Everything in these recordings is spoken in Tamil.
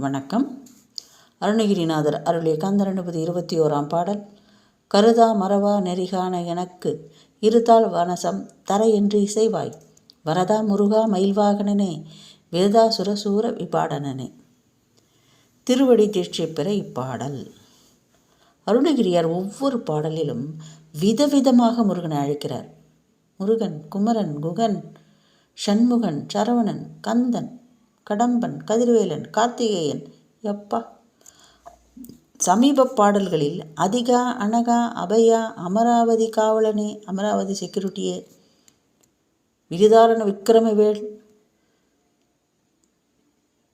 வணக்கம். அருணகிரிநாதர் அருளிய கந்தரனுபதி இருபத்தி ஓராம் பாடல் கருதா மரவா நெறிகான எனக்கு இருதாள் வனசம் தர என்று இசைவாய். வரதா முருகா மயில்வாகனனே வேதா சுரசூர விபாடனனே. திருவடி தீட்சை பெற இப்பாடல். அருணகிரியார் ஒவ்வொரு பாடலிலும் விதவிதமாக முருகனை அழைக்கிறார். முருகன் குமரன் குகன் ஷண்முகன் சரவணன் கந்தன் கடம்பன் கதிர்வேலன் கார்த்திகேயன். எப்பா. சமீப பாடல்களில் அதிகா அனகா அபயா அமராவதி காவலனே அமராவதி செக்யூரிட்டியே. விரிதாரண விக்கிரமவேள்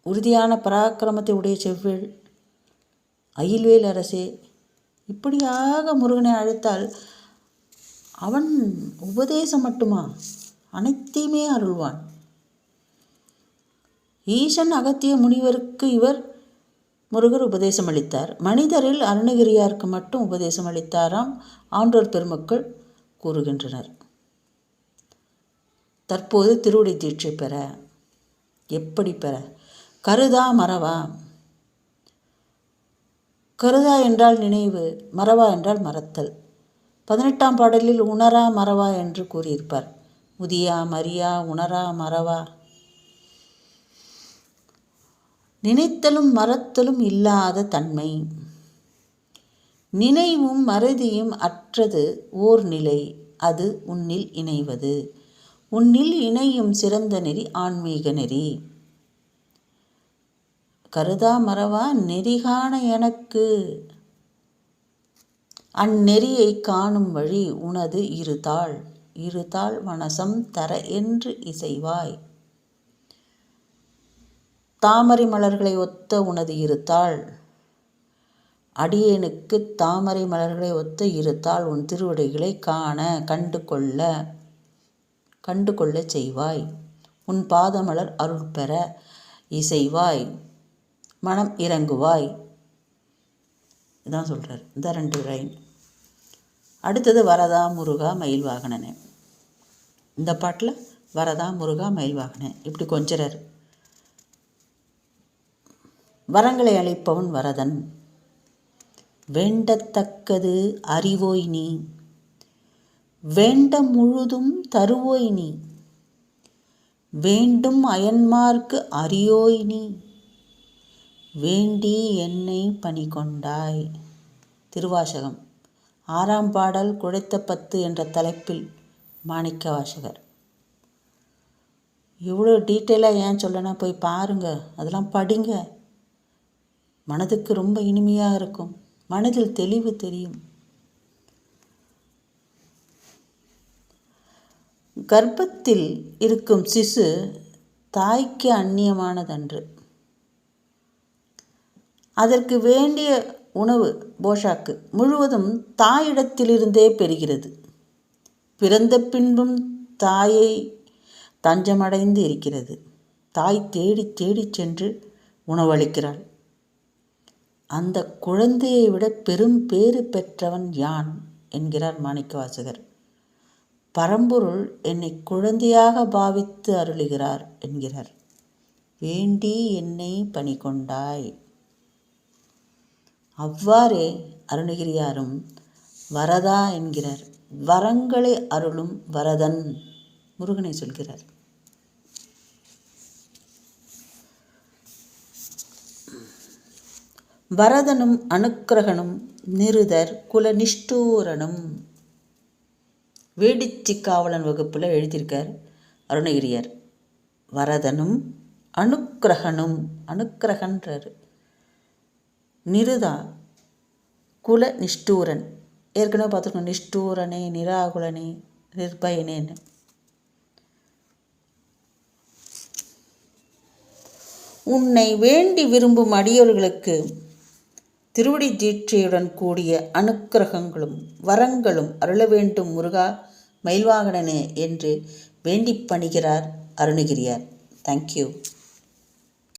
உறுதியான பராக்கிரமத்தை உடைய செவ்வேள் அயில்வேல் அரசே. இப்படியாக முருகனை அழைத்தால் அவன் உபதேசம் மட்டுமா? அனைத்தையுமே அருள்வான். ஈசன் அகத்திய முனிவருக்கு இவர் முருகர் உபதேசம் அளித்தார். மனிதரில் அருணகிரியாருக்கு மட்டும் உபதேசம் அளித்தாராம் ஆன்றோர் பெருமக்கள் கூறுகின்றனர். தற்போது திருவுடை தீட்சை பெற எப்படி பெற? கருதா மறவா? கருதா என்றால் நினைவு மறவா என்றால் மறத்தல். பதினெட்டாம் பாடலில் உணரா மறவா என்று கூறியிருப்பார். முதியா மரியா உணரா மறவா? நினைத்தலும் மறத்தலும் இல்லாத தன்மை. நினைவும் மறதியும் அற்றது ஓர் நிலை அது உன்னில் இணைவது. உன்னில் இணையும் சிறந்த நெறி ஆன்மீக நெறி. கருதா மறவா நெறிகாண எனக்கு. அந்நெறியை காணும் வழி உனது இருதாள். இருதாள் மனசம் தர என்று இசைவாய். தாமரை மலர்களை ஒத்த உனது இருத்தாள். அடியேனுக்கு தாமரை மலர்களை ஒத்த இருத்தாள். உன் திருவடிகளை காண கண்டு கொள்ள கண்டு கொள்ள செய்வாய். உன் பாதமலர் அருள் பெற இசைவாய். மனம் இறங்குவாய். இதான் சொல்கிறார் இந்த ரெண்டு ரைன் அடுத்தது வரதா முருகா மயில் வாகனனே இந்த பாட்டில் வரதா முருகா மயில் வாகனன் இப்படி கொஞ்சிறார் வரங்களை அளிப்பவன் வரதன். வேண்டத்தக்கது அறிவோய் நீ. வேண்ட முழுதும் தருவோய் நீ. வேண்டும் அயன்மார்க்கு அறியோய் நீ. வேண்டி என்னை பணி கொண்டாய் திருவாசகம். ஆறாம் பாடல் குழைத்த பத்து என்ற தலைப்பில் மாணிக்க வாசகர். இவ்வளோ டீட்டெயிலாக ஏன் சொல்லனா போய் பாருங்கள் அதெல்லாம் படிங்க. மனதுக்கு ரொம்ப இனிமையாக இருக்கும். மனதில் தெளிவு தெரியும். கர்ப்பத்தில் இருக்கும் சிசு தாய்க்கு அந்நியமானதன்று. அதற்கு வேண்டிய உணவு போஷாக்கு முழுவதும் தாயிடத்திலிருந்தே பெறுகிறது. பிறந்த பின்பும் தாயை தஞ்சமடைந்து இருக்கிறது. தாய் தேடி தேடி சென்று உணவளிக்கிறாள். அந்த குழந்தையை விட பெரும் பேறு பெற்றவன் யான்? என்கிறார் மாணிக்கவாசகர். பரம்பொருள் என்னை குழந்தையாக பாவித்து அருளுகிறார் என்கிறார். வேண்டி என்னை பணி கொண்டாய் அவ்வாறே அருணகிரியாரும் வரதா என்கிறார். வரங்களை அருளும் வரதன் முருகனை சொல்கிறார். வரதனும் அனுக்கிரகனும் நிருதர் குலநிஷ்டூரனும். வேடிச்சி காவலன் வகுப்பில் எழுதியிருக்கார் அருணகிரியார். வரதனும் அனுக்கிரகனும் அனுக்கிரகன்றார். நிருதா குல நிஷ்டூரன் ஏற்கனவே பார்த்துருக்கோம் நிஷ்டூரனே நிராகுலனே நிர்பயனேன்னு. உன்னை வேண்டி விரும்பும் அடியோர்களுக்கு திருவடி தீட்சையுடன் கூடிய அனுக்கிரகங்களும் வரங்களும் அருள வேண்டும் முருகா மயில்வாகனனே என்று வேண்டி பணிகிறார் அருணகிரியார். தேங்க்யூ